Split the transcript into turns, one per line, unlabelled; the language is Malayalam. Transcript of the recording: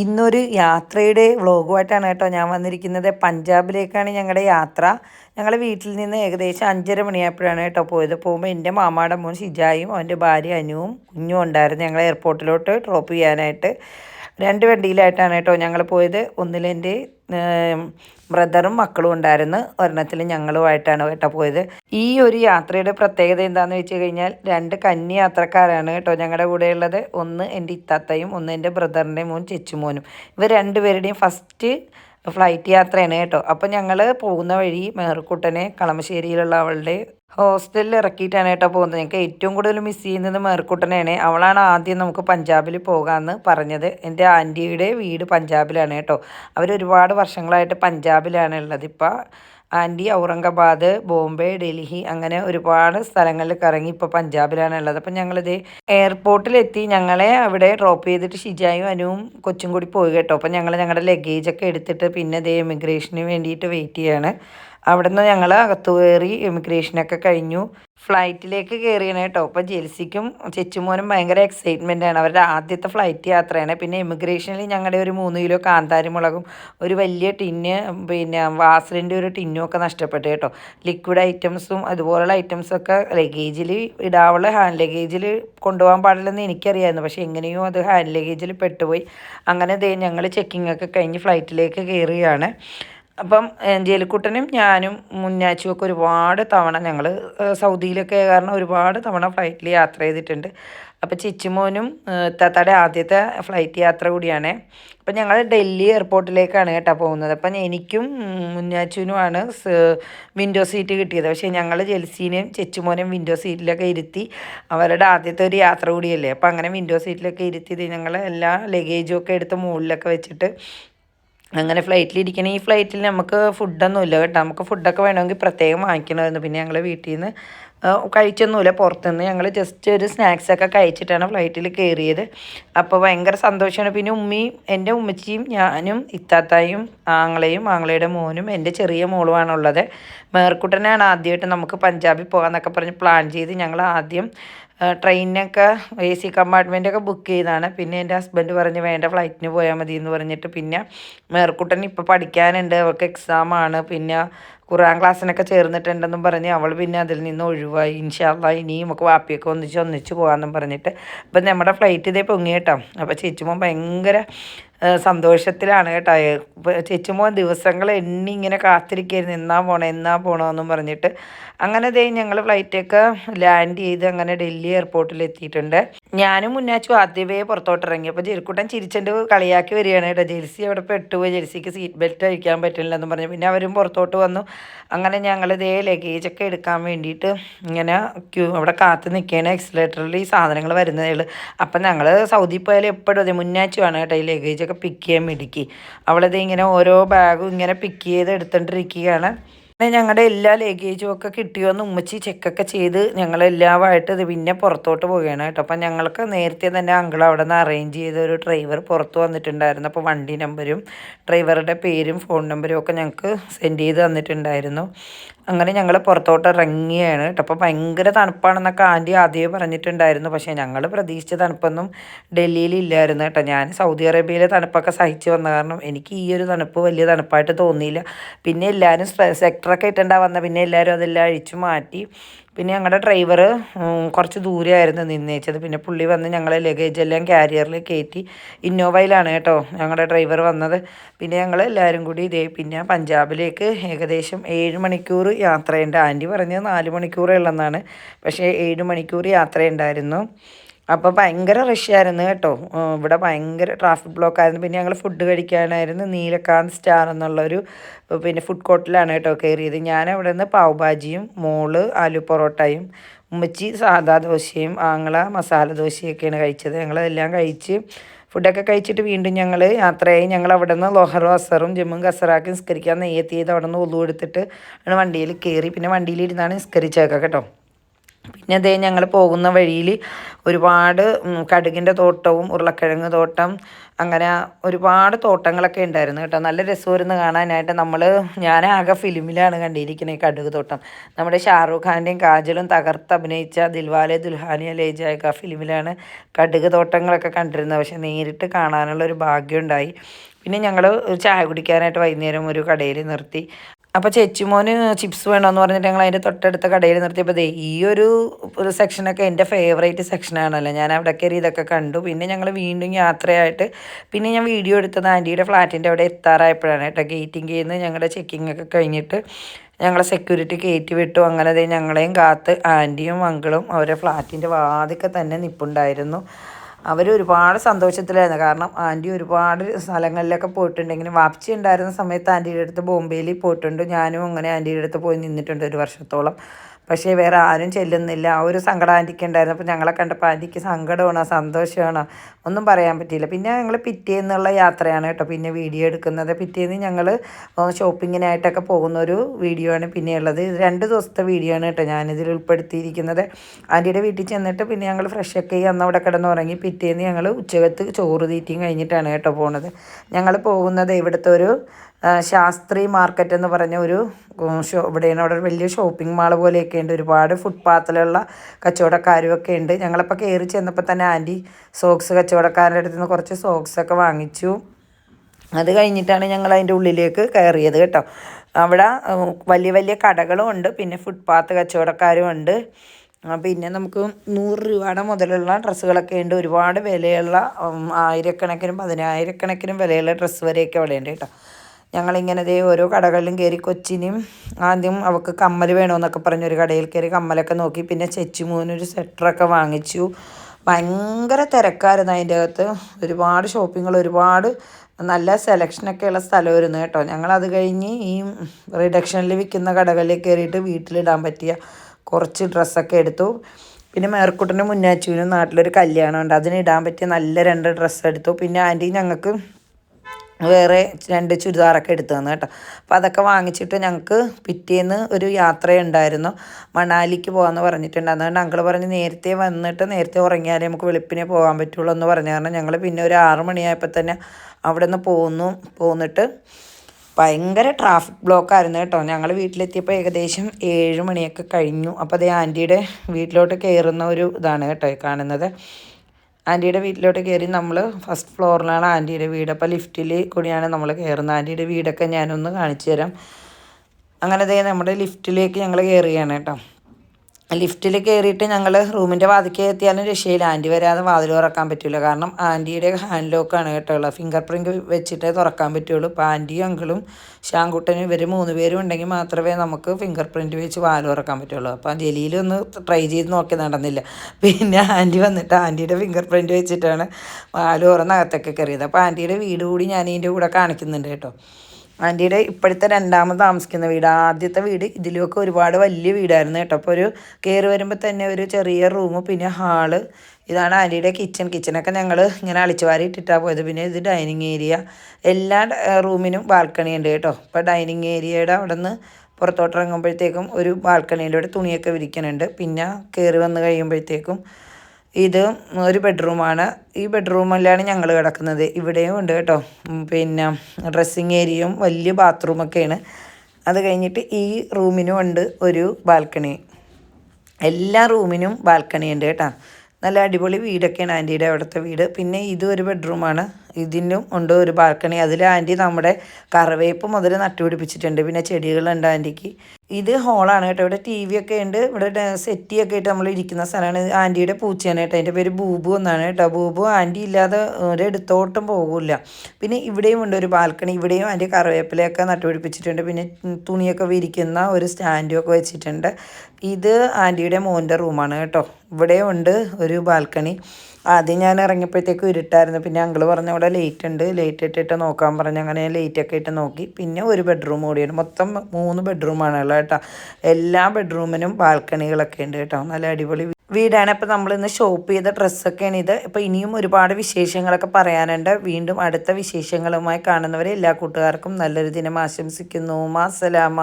ഇന്നൊരു യാത്രയുടെ വ്ളോഗുമായിട്ടാണ് കേട്ടോ ഞാൻ വന്നിരിക്കുന്നത്. പഞ്ചാബിലേക്കാണ് ഞങ്ങളുടെ യാത്ര. ഞങ്ങളുടെ വീട്ടിൽ നിന്ന് ഏകദേശം അഞ്ചര മണിയായപ്പോഴാണ് കേട്ടോ പോയത്. പോകുമ്പോൾ എന്റെ മാമാടെ മോൻ ഷിജായും അവന്റെ ഭാര്യ അനുവും കുഞ്ഞും ഉണ്ടായിരുന്നു ഞങ്ങൾ എയർപോർട്ടിലോട്ട് ഡ്രോപ്പ് ചെയ്യാനായിട്ട്. രണ്ട് വണ്ടിയിലായിട്ടാണ് കേട്ടോ ഞങ്ങൾ പോയത്. ഒന്നിലെന്റെ ബ്രദറും മക്കളും ഉണ്ടായിരുന്നു. ഒരെണ്ണത്തിൽ ഞങ്ങളുമായിട്ടാണ് കേട്ടോ പോയത്. ഈ ഒരു യാത്രയുടെ പ്രത്യേകത എന്താണെന്ന് വെച്ച് കഴിഞ്ഞാൽ രണ്ട് കന്നി യാത്രക്കാരാണ് കേട്ടോ ഞങ്ങളുടെ കൂടെയുള്ളത്. ഒന്ന് എന്റെ ഇത്താത്തയും ഒന്ന് എന്റെ ബ്രദറിന്റെ മോൻ ചെച്ചുമോനും. ഇവർ രണ്ടുപേരുടെയും ഫസ്റ്റ് ഫ്ലൈറ്റ് യാത്രയാണ് കേട്ടോ. അപ്പോൾ ഞങ്ങൾ പോകുന്ന വഴി മേർക്കുട്ടനെ കളമശ്ശേരിയിലുള്ള അവളുടെ ഹോസ്റ്റലിൽ ഇറക്കിയിട്ടാണ് കേട്ടോ പോകുന്നത്. ഞങ്ങൾക്ക് ഏറ്റവും കൂടുതൽ മിസ് ചെയ്യുന്നത് മേർക്കുട്ടനെയാണ്. അവളാണ് ആദ്യം നമുക്ക് പഞ്ചാബിൽ പോകാമെന്ന് പറഞ്ഞത്. എന്റെ ആന്റിയുടെ വീട് പഞ്ചാബിലാണ് കേട്ടോ. അവരൊരുപാട് വർഷങ്ങളായിട്ട് പഞ്ചാബിലാണ് ഉള്ളത്. ഇപ്പോൾ ആന്റി ഔറംഗബാദ് ബോംബെ ഡൽഹി അങ്ങനെ ഒരുപാട് സ്ഥലങ്ങളിൽ കറങ്ങി ഇപ്പോൾ പഞ്ചാബിലാണ് ഉള്ളത്. അപ്പം ഞങ്ങളിത് എയർപോർട്ടിലെത്തി ഞങ്ങളെ അവിടെ ഡ്രോപ്പ് ചെയ്തിട്ട് ഷിജായും അനുവും കൊച്ചും കൂടി പോയി കേട്ടോ. അപ്പം ഞങ്ങൾ ഞങ്ങളുടെ ലഗേജൊക്കെ എടുത്തിട്ട് പിന്നെ ഇതേ ഇമിഗ്രേഷന് വേണ്ടിയിട്ട് വെയിറ്റ് ചെയ്യാണ്. അവിടെ നിന്ന് ഞങ്ങൾ അകത്തു കയറി ഇമിഗ്രേഷനൊക്കെ കഴിഞ്ഞു. ഫ്ലൈറ്റിലേക്ക് കയറിയാണ് കേട്ടോ. അപ്പോൾ ജെൽസിക്കും ചെച്ചുമോനും ഭയങ്കര എക്സൈറ്റ്മെന്റ് ആണ്. അവരുടെ ആദ്യത്തെ ഫ്ലൈറ്റ് യാത്രയാണ്. പിന്നെ ഇമിഗ്രേഷനിൽ ഞങ്ങളുടെ ഒരു മൂന്ന് കിലോ കാന്താരി മുളകും ഒരു വലിയ ടിന്ന് പിന്നെ വാസലിന്റെ ഒരു ടിന്നും ഒക്കെ നഷ്ടപ്പെട്ടു കേട്ടോ. ലിക്വിഡ് ഐറ്റംസും അതുപോലുള്ള ഐറ്റംസൊക്കെ ലഗേജിൽ ഇടാവുള്ള ഹാൻഡ് ലഗേജിൽ കൊണ്ടുപോകാൻ പാടില്ലെന്ന് എനിക്കറിയായിരുന്നു. പക്ഷേ എങ്ങനെയോ അത് ഹാൻഡ് ലഗേജിൽ പെട്ടുപോയി. അങ്ങനെ ഞങ്ങൾ ചെക്കിംഗ് ഒക്കെ കഴിഞ്ഞ് ഫ്ലൈറ്റിലേക്ക് കയറുകയാണ്. അപ്പം ജേലിക്കുട്ടനും ഞാനും മുന്നാച്ചുമൊക്കെ ഒരുപാട് തവണ ഞങ്ങൾ സൗദിയിലൊക്കെ കാരണം ഒരുപാട് തവണ ഫ്ലൈറ്റിൽ യാത്ര ചെയ്തിട്ടുണ്ട്. അപ്പോൾ ചിച്ചുമോനും തത്തയുടെ ആദ്യത്തെ ഫ്ലൈറ്റ് യാത്ര കൂടിയാണ്. അപ്പം ഞങ്ങൾ ഡൽഹി എയർപോർട്ടിലേക്കാണ് കേട്ടോ പോകുന്നത്. അപ്പം എനിക്കും മുന്നാച്ചുവിനുമാണ് വിൻഡോ സീറ്റ് കിട്ടിയത്. പക്ഷേ ഞങ്ങൾ ജെൽസീനെയും ചെച്ചുമോനെയും വിൻഡോ സീറ്റിലൊക്കെ ഇരുത്തി അവരുടെ ആദ്യത്തെ ഒരു യാത്ര കൂടിയല്ലേ. അപ്പം അങ്ങനെ വിൻഡോ സീറ്റിലൊക്കെ ഇരുത്തി ഞങ്ങൾ എല്ലാ ലഗേജും ഒക്കെ എടുത്ത് മുകളിലൊക്കെ വെച്ചിട്ട് അങ്ങനെ ഫ്ലൈറ്റിൽ ഇരിക്കണ ഈ ഫ്ലൈറ്റിൽ നമുക്ക് ഫുഡൊന്നുമില്ല കേട്ടോ. നമുക്ക് ഫുഡൊക്കെ വേണമെങ്കിൽ പ്രത്യേകം വാങ്ങിക്കണമായിരുന്നു. പിന്നെ ഞങ്ങൾ വീട്ടിൽ നിന്ന് കഴിച്ചൊന്നുമില്ല. പുറത്തുനിന്ന് ഞങ്ങൾ ജസ്റ്റ് ഒരു സ്നാക്സൊക്കെ കഴിച്ചിട്ടാണ് ഫ്ലൈറ്റിൽ കയറിയത് അപ്പോൾ ഭയങ്കര സന്തോഷമാണ്. പിന്നെ ഉമ്മയും എന്റെ ഉമ്മച്ചിയും ഞാനും ഇത്താത്തായും ആങ്ങളെയും ആങ്ങളയുടെ മോനും എന്റെ ചെറിയ മോളുമാണുള്ളത്. മേർക്കുട്ടനാണ് ആദ്യമായിട്ട് നമുക്ക് പഞ്ചാബിൽ പോകാമെന്നൊക്കെ പറഞ്ഞ് പ്ലാൻ ചെയ്ത് ഞങ്ങൾ ആദ്യം ട്രെയിനൊക്കെ എ സി കമ്പാർട്ട്മെന്റൊക്കെ ബുക്ക് ചെയ്താണ്. പിന്നെ എന്റെ ഹസ്ബൻഡ് പറഞ്ഞ് വേണ്ട ഫ്ലൈറ്റിന് പോയാൽ മതി എന്ന് പറഞ്ഞിട്ട് പിന്നെ മേർക്കുട്ടൻ ഇപ്പോൾ പഠിക്കാനുണ്ട്. അവർക്ക് എക്സാമാണ് പിന്നെ ഖുറാൻ ക്ലാസ്സിനൊക്കെ ചേർന്നിട്ടുണ്ടെന്നും പറഞ്ഞ് അവൾ പിന്നെ അതിൽ നിന്ന് ഒഴിവായി. ഇൻഷാല്ല ഇനിയും നമുക്ക് വാപ്പിയൊക്കെ ഒന്നിച്ച് ഒന്നിച്ച് പോകാമെന്നും പറഞ്ഞിട്ട്. അപ്പം നമ്മുടെ ഫ്ലൈറ്റ് ഇതേ പൊങ്ങി കേട്ടോ. അപ്പോൾ ചേച്ചുമ്പോൾ ഭയങ്കര സന്തോഷത്തിലാണ് കേട്ടോ. ചേച്ചുമോൻ ദിവസങ്ങൾ എണ്ണി ഇങ്ങനെ കാത്തിരിക്കായിരുന്നു. എന്നാ പോണോ എന്നാ പോണോ എന്നും പറഞ്ഞിട്ട്. അങ്ങനെ ദേ ഞങ്ങൾ ഫ്ലൈറ്റൊക്കെ ലാൻഡ് ചെയ്ത് അങ്ങനെ ഡൽഹി എയർപോർട്ടിൽ എത്തിയിട്ടുണ്ട്. ഞാനും മുന്നാച്ചു ആദ്യമേ പുറത്തോട്ട് ഇറങ്ങി. അപ്പോൾ ജെരിക്കുട്ടൻ ചിരിച്ചന്റെ കളിയാക്കി വരികയാണ് കേട്ടോ. ജെൽസി അവിടെ പെട്ടുപോയി ജെൽസിക്ക് സീറ്റ് ബെൽറ്റ് അഴിക്കാൻ പറ്റില്ല എന്ന് പറഞ്ഞു. പിന്നെ അവരും പുറത്തോട്ട് വന്നു. അങ്ങനെ ഞങ്ങൾ ഇതേ ലഗേജൊക്കെ എടുക്കാൻ വേണ്ടിയിട്ട് ഇങ്ങനെ ക്യൂ അവിടെ കാത്ത് നിൽക്കുകയാണ് എക്സിലേറ്ററിൽ ഈ സാധനങ്ങൾ വരുന്നതേ അപ്പം ഞങ്ങൾ സൗദി പോയാലും എപ്പോഴും അതെ മുന്നാച്ചുമാണ് കേട്ടോ ഈ ലഗേജൊക്കെ പിക്ക് ചെയ്യാൻ വേണ്ടിക്ക്. അവളത് ഇങ്ങനെ ഓരോ ബാഗും ഇങ്ങനെ പിക്ക് ചെയ്ത് എടുത്തുകൊണ്ടിരിക്കുകയാണ് ഞങ്ങളുടെ എല്ലാ ലഗേജും ഒക്കെ കിട്ടിയോന്ന് ഉമ്മച്ചി ചെക്കൊക്കെ ചെയ്ത് ഞങ്ങളെല്ലാമായിട്ട് ഇത് പിന്നെ പുറത്തോട്ട് പോവുകയാണ് കേട്ടോ. അപ്പം ഞങ്ങൾക്ക് നേരത്തെ തന്നെ അങ്കിൾ അവിടെ നിന്ന് അറേഞ്ച് ചെയ്ത ഒരു ഡ്രൈവർ പുറത്ത് വന്നിട്ടുണ്ടായിരുന്നു. അപ്പോൾ വണ്ടി നമ്പരും ഡ്രൈവറുടെ പേരും ഫോൺ നമ്പരും ഒക്കെ ഞങ്ങൾക്ക് സെൻഡ് ചെയ്ത് തന്നിട്ടുണ്ടായിരുന്നു. അങ്ങനെ ഞങ്ങൾ പുറത്തോട്ട് ഇറങ്ങിയാണ് കേട്ടോ. അപ്പോൾ ഭയങ്കര തണുപ്പാണെന്നൊക്കെ ആന്റി ആദ്യമേ പറഞ്ഞിട്ടുണ്ടായിരുന്നു. പക്ഷേ ഞങ്ങൾ പ്രതീക്ഷിച്ച തണുപ്പൊന്നും ഡൽഹിയിൽ ഇല്ലായിരുന്നു കേട്ടോ. ഞാൻ സൗദി അറേബ്യയിലെ തണുപ്പൊക്കെ സഹിച്ചു വന്ന കാരണം എനിക്ക് ഈ ഒരു തണുപ്പ് വലിയ തണുപ്പായിട്ട് തോന്നിയില്ല. പിന്നെ എല്ലാവരും ഇട്ടുണ്ടാ വന്ന പിന്നെ എല്ലാവരും അതെല്ലാം അഴിച്ചു മാറ്റി. പിന്നെ ഞങ്ങളുടെ ഡ്രൈവർ കുറച്ച് ദൂരെയായിരുന്നു നിന്നേച്ചത്. പിന്നെ പുള്ളി വന്ന് ഞങ്ങളെ ലഗേജ് എല്ലാം ക്യാരിയറിൽ കയറ്റി ഇന്നോവയിലാണ് കേട്ടോ ഞങ്ങളുടെ ഡ്രൈവർ വന്നത്. പിന്നെ ഞങ്ങൾ എല്ലാവരും കൂടി ഇതേ പിന്നെ പഞ്ചാബിലേക്ക് ഏകദേശം ഏഴ് മണിക്കൂർ യാത്രയുണ്ട്. ആന്റി പറഞ്ഞത് നാല് മണിക്കൂറേ ഉള്ളെന്നാണ്. പക്ഷേ ഏഴ് മണിക്കൂർ യാത്രയുണ്ടായിരുന്നു. അപ്പോൾ ഭയങ്കര റഷ്യായിരുന്നു കേട്ടോ. ഇവിടെ ഭയങ്കര ട്രാഫിക് ബ്ലോക്ക് ആയിരുന്നു. പിന്നെ ഞങ്ങൾ ഫുഡ് കഴിക്കാനായിരുന്നു നീലക്കാന്ത് സ്റ്റാർ എന്നുള്ളൊരു പിന്നെ ഫുഡ് കോർട്ടിലാണ് കേട്ടോ കയറിയത് ഞാൻ അവിടെ നിന്ന് പാവ് ഭാജിയും മോൾ ആലു പൊറോട്ടയും ഉമ്മച്ചി സാദാ ദോശയും ആങ്ങള മസാല ദോശയൊക്കെയാണ് കഴിച്ചത്. ഞങ്ങളെല്ലാം കഴിച്ച് ഫുഡൊക്കെ കഴിച്ചിട്ട് വീണ്ടും ഞങ്ങൾ യാത്രയായി. ഞങ്ങൾ അവിടെ നിന്ന് ലോഹറും അസറും ജമ്മും കസറാക്കി നിസ്കരിക്കാൻ നെയ്യെത്തിയത് അവിടെ നിന്ന് ഒതു എടുത്തിട്ട് വണ്ടിയിൽ കയറി പിന്നെ വണ്ടിയിലിരുന്നാണ് നിസ്കരിച്ചേക്കാം കേട്ടോ. പിന്നെ അതേ ഞങ്ങൾ പോകുന്ന വഴിയിൽ ഒരുപാട് കടുകിന്റെ തോട്ടവും ഉരുളക്കിഴങ്ങ് തോട്ടം അങ്ങനെ ഒരുപാട് തോട്ടങ്ങളൊക്കെ ഉണ്ടായിരുന്നു കേട്ടോ. നല്ല രസമായിരുന്നു കാണാനായിട്ട്. നമ്മൾ ഞാൻ ആകെ ഫിലിമിലാണ് കണ്ടിരിക്കുന്നത് കടുക് തോട്ടം. നമ്മുടെ ഷാറൂഖ് ഖാന്റെയും കാജലും തകർത്ത് അഭിനയിച്ച ദിൽവാലെ ദുൽഹാനിയ ലേ ജായക ഫിലിമിലാണ് കടുക് തോട്ടങ്ങളൊക്കെ കണ്ടിരുന്നത്. പക്ഷെ നേരിട്ട് കാണാനുള്ള ഒരു ഭാഗ്യം ഉണ്ടായി. പിന്നെ ഞങ്ങൾ ചായ കുടിക്കാനായിട്ട് വൈകുന്നേരം ഒരു കടയിൽ നിർത്തി. അപ്പോൾ ചേച്ചിമോന് ചിപ്സ് വേണമെന്ന് പറഞ്ഞിട്ട് ഞങ്ങൾ അതിന്റെ തൊട്ടടുത്ത കടയിൽ നിർത്തിയപ്പോൾ ദേ ഈ ഒരു സെക്ഷനൊക്കെ എന്റെ ഫേവറേറ്റ് സെക്ഷനാണല്ലോ ഞാൻ അവിടെ കയറി ഇതൊക്കെ കണ്ടു. പിന്നെ ഞങ്ങൾ വീണ്ടും യാത്രയായിട്ട് പിന്നെ ഞാൻ വീഡിയോ എടുത്തത് ആന്റിയുടെ ഫ്ലാറ്റിന്റെ അവിടെ എത്താറായപ്പോഴാണ് കേട്ടോ ഗേറ്റിംഗ് ചെയ്യുന്ന ഞങ്ങളുടെ ചെക്കിംഗ് ഒക്കെ കഴിഞ്ഞിട്ട് ഞങ്ങളെ സെക്യൂരിറ്റി കയറ്റി വിട്ടു. അങ്ങനെ ഞങ്ങളെയും കാത്ത് ആന്റിയും അങ്കിളും അവരെ ഫ്ലാറ്റിന്റെ വാതിക്കെ തന്നെ നിപ്പുണ്ടായിരുന്നു. അവർ ഒരുപാട് സന്തോഷത്തിലായിരുന്നു. കാരണം ആന്റി ഒരുപാട് സ്ഥലങ്ങളിലൊക്കെ പോയിട്ടുണ്ടെങ്കിലും വാപ്ചി ഉണ്ടായിരുന്ന സമയത്ത് ആന്റിയുടെ അടുത്ത് ബോംബെയിൽ പോയിട്ടുണ്ട്. ഞാനും അങ്ങനെ ആന്റിയുടെ അടുത്ത് പോയി നിന്നിട്ടുണ്ട് ഒരു വർഷത്തോളം. പക്ഷേ വേറെ ആരും ചെല്ലുന്നില്ല. ആ ഒരു സങ്കടം ആന്റിക്ക് ഉണ്ടായിരുന്നു. അപ്പോൾ ഞങ്ങളെ കണ്ടപ്പോൾ ആന്റിക്ക് സങ്കടമാണോ സന്തോഷമാണോ. ഒന്നും പറയാൻ പറ്റിയില്ല. പിന്നെ ഞങ്ങൾ പിറ്റേന്നുള്ള യാത്രയാണ് കേട്ടോ പിന്നെ വീഡിയോ എടുക്കുന്നത്. പിറ്റേന്ന് ഞങ്ങൾ ഷോപ്പിങ്ങിനായിട്ടൊക്കെ പോകുന്ന ഒരു വീഡിയോ ആണ് പിന്നെയുള്ളത് ഇത് രണ്ട് ദിവസത്തെ വീഡിയോ ആണ് കേട്ടോ ഞാനിതിൽ ഉൾപ്പെടുത്തിയിരിക്കുന്നത്. ആന്റിയുടെ വീട്ടിൽ ചെന്നിട്ട് പിന്നെ ഞങ്ങൾ ഫ്രഷൊക്കെ ആയി അന്ന് അവിടെ കിടന്ന് ഉറങ്ങി പിറ്റേന്ന് ഞങ്ങൾ ഉച്ചകത്ത് ചോറ് തീറ്റിയും കഴിഞ്ഞിട്ടാണ് കേട്ടോ പോണത്. ഞങ്ങൾ പോകുന്നത് ഇവിടുത്തെ ഒരു ശാസ്ത്രി മാർക്കറ്റ് എന്ന് പറഞ്ഞ ഒരു ഷോ ഇവിടെയാണ് അവിടെ ഒരു വലിയ ഷോപ്പിംഗ് മാൾ പോലെയൊക്കെ ഉണ്ട്. ഒരുപാട് ഫുട്പാത്തിലുള്ള കച്ചവടക്കാരും ഒക്കെ ഉണ്ട്. ഞങ്ങളിപ്പോൾ കയറി ചെന്നപ്പോൾ തന്നെ ആന്റി സോക്സ് കച്ചവടക്കാരുടെ അടുത്ത് നിന്ന് കുറച്ച് സോക്സൊക്കെ വാങ്ങിച്ചു. അത് കഴിഞ്ഞിട്ടാണ് ഞങ്ങൾ അതിന്റെ ഉള്ളിലേക്ക് കയറിയത് കേട്ടോ. അവിടെ വലിയ വലിയ കടകളും ഉണ്ട്. പിന്നെ ഫുട്പാത്ത് കച്ചവടക്കാരും ഉണ്ട്. പിന്നെ നമുക്ക് നൂറ് രൂപയുടെ മുതലുള്ള ഡ്രസ്സുകളൊക്കെ ഉണ്ട്. ഒരുപാട് വിലയുള്ള ആയിരക്കണക്കിനും പതിനായിരക്കണക്കിനും വിലയുള്ള ഡ്രസ്സ് വരെയൊക്കെ അവിടെ ഉണ്ട് കേട്ടോ. ഞങ്ങളിങ്ങനെ ദേ ഓരോ കടകളിലും കയറി കൊച്ചിനും ആദ്യം അവൾക്ക് കമ്മൽ വേണമെന്നൊക്കെ പറഞ്ഞു ഒരു കടയിൽ കയറി കമ്മലൊക്കെ നോക്കി. പിന്നെ ചെച്ചുമൂനൊരു സ്വെറ്ററൊക്കെ വാങ്ങിച്ചു. ഭയങ്കര തിരക്കായിരുന്നു അതിന്റെ അകത്ത്. ഒരുപാട് ഷോപ്പിങ്ങൾ ഒരുപാട് നല്ല സെലക്ഷനൊക്കെ ഉള്ള സ്ഥലമായിരുന്നു കേട്ടോ. ഞങ്ങളത് കഴിഞ്ഞ് ഈ റിഡക്ഷനിൽ വിൽക്കുന്ന കടകളിൽ കയറിയിട്ട് വീട്ടിലിടാൻ പറ്റിയ കുറച്ച് ഡ്രസ്സൊക്കെ എടുത്തു. പിന്നെ മേർക്കുട്ടിന്റെ മുന്നാച്ചുവിനും നാട്ടിലൊരു കല്യാണം ഉണ്ട് അതിന് ഇടാൻ പറ്റിയ നല്ല രണ്ട് ഡ്രസ്സ് എടുത്തു. പിന്നെ ആന്റി ഞങ്ങൾക്ക് വേറെ രണ്ട് ചുരിദാറൊക്കെ എടുത്തു തന്നു കേട്ടോ. അപ്പോൾ അതൊക്കെ വാങ്ങിച്ചിട്ട് ഞങ്ങൾക്ക് പിറ്റേന്ന് ഒരു യാത്രയുണ്ടായിരുന്നു. മണാലിക്ക് പോകാമെന്ന് പറഞ്ഞിട്ടുണ്ടായിരുന്നു അതുകൊണ്ട് അങ്കിൾ പറഞ്ഞ് നേരത്തെ വന്നിട്ട് നേരത്തെ ഉറങ്ങിയാലേ നമുക്ക് വെളുപ്പിനെ പോകാൻ പറ്റുള്ളൂ എന്ന് പറഞ്ഞു കാരണം ഞങ്ങൾ പിന്നെ ഒരു ആറ് മണിയായപ്പോൾ തന്നെ അവിടെ നിന്ന് പോന്നു. പോന്നിട്ട് ഭയങ്കര ട്രാഫിക് ബ്ലോക്കായിരുന്നു കേട്ടോ. ഞങ്ങൾ വീട്ടിലെത്തിയപ്പോൾ ഏകദേശം ഏഴ് മണിയൊക്കെ കഴിഞ്ഞു. അപ്പോൾ അതേ ആന്റിയുടെ വീട്ടിലോട്ട് കയറുന്ന ഒരു ഇതാണ് കേട്ടോ കാണുന്നത്. ആന്റിയുടെ വീട്ടിലോട്ട് കയറി നമ്മൾ ഫസ്റ്റ് ഫ്ലോറിലാണ് ആന്റിയുടെ വീട്. അപ്പോൾ ലിഫ്റ്റിൽ കൂടിയാണ് നമ്മൾ കയറുന്നത്. ആന്റിയുടെ വീടൊക്കെ ഞാനൊന്ന് കാണിച്ചു തരാം. അങ്ങനെ ദേ നമ്മുടെ ലിഫ്റ്റിലേക്ക് ഞങ്ങൾ കയറുകയാണ് കേട്ടോ. ലിഫ്റ്റിൽ കയറിയിട്ട് ഞങ്ങൾ റൂമിന്റെ വാതിക്കൽ എത്തിയാലും രക്ഷയില്ല. ആന്റി വരാതെ വാതിൽ തുറക്കാൻ പറ്റില്ല കാരണം ആന്റിയുടെ ഹാൻഡ് ലോക്കാണ് കേട്ടോ ഉള്ളത്. ഫിംഗർ പ്രിന്റ് വെച്ചിട്ടേ തുറക്കാൻ പറ്റുള്ളൂ. ഇപ്പോൾ ആന്റിയും അങ്കിളും ഷാങ്കുട്ടനും ഇവർ മൂന്ന് പേരും ഉണ്ടെങ്കിൽ മാത്രമേ നമുക്ക് ഫിംഗർ പ്രിന്റ് വെച്ച് വാതിൽ തുറക്കാൻ പറ്റുള്ളൂ. അപ്പോൾ ജലീൽ ഒന്ന് ട്രൈ ചെയ്ത് നോക്കി നടന്നില്ല. പിന്നെ ആന്റി വന്നിട്ട് ആന്റിയുടെ ഫിംഗർ പ്രിന്റ് വെച്ചിട്ടാണ് വാൽ തുറന്ന് അകത്തൊക്കെ കയറിയത് അപ്പോൾ ആന്റിയുടെ വീട് കൂടി ഞാൻ ഇതിന്റെ കൂടെ കാണിക്കുന്നുണ്ട് കേട്ടോ. ആന്റിയുടെ ഇപ്പോഴത്തെ രണ്ടാമത് താമസിക്കുന്ന വീട്. ആദ്യത്തെ വീട് ഇതിലുമൊക്കെ ഒരുപാട് വലിയ വീടായിരുന്നു കേട്ടോ. അപ്പോൾ ഒരു കയറി വരുമ്പോൾ തന്നെ ഒരു ചെറിയ റൂം പിന്നെ ഹാൾ. ഇതാണ് ആന്റിയുടെ കിച്ചൺ. കിച്ചണൊക്കെ ഞങ്ങൾ ഇങ്ങനെ അളിച്ചു വാരി ഇട്ടിട്ടാണ് പോയത്. പിന്നെ ഇത് ഡൈനിങ് ഏരിയ. എല്ലാ റൂമിനും ബാൽക്കണി ഉണ്ട് കേട്ടോ. ഇപ്പോൾ ഡൈനിങ് ഏരിയയുടെ അവിടെ നിന്ന് പുറത്തോട്ട് ഇറങ്ങുമ്പോഴത്തേക്കും ഒരു ബാൽക്കണിയുടെ അവിടെ തുണിയൊക്കെ വിരിക്കുന്നുണ്ട്. പിന്നെ കയറി വന്ന് കഴിയുമ്പോഴത്തേക്കും ഇത് ഒരു ബെഡ്റൂമാണ് ഈ ബെഡ്റൂമിലാണ് ഞങ്ങൾ കിടക്കുന്നത്. ഇവിടെയും ഉണ്ട് കേട്ടോ. പിന്നെ ഡ്രസ്സിങ് ഏരിയയും വലിയ ബാത്റൂമൊക്കെയാണ് അത് കഴിഞ്ഞിട്ട് ഈ റൂമിനും ഉണ്ട് ഒരു ബാൽക്കണി എല്ലാ റൂമിനും ബാൽക്കണി ഉണ്ട് കേട്ടോ. നല്ല അടിപൊളി വീടൊക്കെയാണ് ആന്റിയുടെ അവിടുത്തെ വീട്. പിന്നെ ഇതും ഒരു ബെഡ്റൂമാണ് ഇതിനും ഉണ്ട് ഒരു ബാൽക്കണി. അതിൽ ആന്റി നമ്മുടെ കറിവേപ്പ് മുതൽ നട്ടുപിടിപ്പിച്ചിട്ടുണ്ട് പിന്നെ ചെടികളുണ്ട് ആന്റിക്ക്. ഇത് ഹോളാണ് കേട്ടോ. ഇവിടെ ടി വി ഒക്കെ ഉണ്ട്. ഇവിടെ സെറ്റി ഒക്കെ ആയിട്ട് നമ്മൾ ഇരിക്കുന്ന സ്ഥലമാണ്. ആന്റിയുടെ പൂച്ചയാണ് കേട്ടോ. അതിന്റെ പേര് ബൂബു എന്നാണ് കേട്ടോ. ബൂബു ആന്റി ഇല്ലാതെ ഒരു ഒരിടത്തോട്ടും പോകില്ല. പിന്നെ ഇവിടെയും ഉണ്ട് ഒരു ബാൽക്കണി. ഇവിടെയും ആന്റി കറിവേപ്പിലയൊക്കെ നട്ടുപിടിപ്പിച്ചിട്ടുണ്ട് പിന്നെ തുണിയൊക്കെ വിരിക്കുന്ന ഒരു സ്റ്റാൻഡും ഒക്കെ വെച്ചിട്ടുണ്ട്. ഇത് ആന്റിയുടെ മോന്റെ റൂമാണ് കേട്ടോ. ഇവിടെ ഉണ്ട് ഒരു ബാൽക്കണി. ആദ്യം ഞാൻ ഇറങ്ങിയപ്പോഴത്തേക്കും ഇരുട്ടായിരുന്നു. പിന്നെ അങ്കിൾ പറഞ്ഞ അവിടെ ലൈറ്റ് ഉണ്ട്. ലൈറ്റ് ഇട്ടിട്ട് നോക്കാൻ പറഞ്ഞു. അങ്ങനെ ലൈറ്റൊക്കെ ഇട്ട് നോക്കി. പിന്നെ ഒരു ബെഡ്റൂം കൂടിയുണ്ട് മൊത്തം മൂന്ന് ബെഡ്റൂമാണ് ഉള്ളത് കേട്ടോ. എല്ലാ ബെഡ്റൂമിനും ബാൽക്കണികളൊക്കെ ഉണ്ട് കേട്ടോ. നല്ല അടിപൊളി വീടാണ്. അപ്പോൾ നമ്മൾ ഇന്ന് ഷോപ്പ് ചെയ്ത ഡ്രസ്സൊക്കെയാണ് ഇത്. അപ്പോൾ ഇനിയും ഒരുപാട് വിശേഷങ്ങളൊക്കെ പറയാനുണ്ട്. വീണ്ടും അടുത്ത വിശേഷങ്ങളുമായി കാണുന്നവരെ എല്ലാ കൂട്ടുകാർക്കും നല്ലൊരു ദിനം ആശംസിക്കുന്നു. മാസലാമ.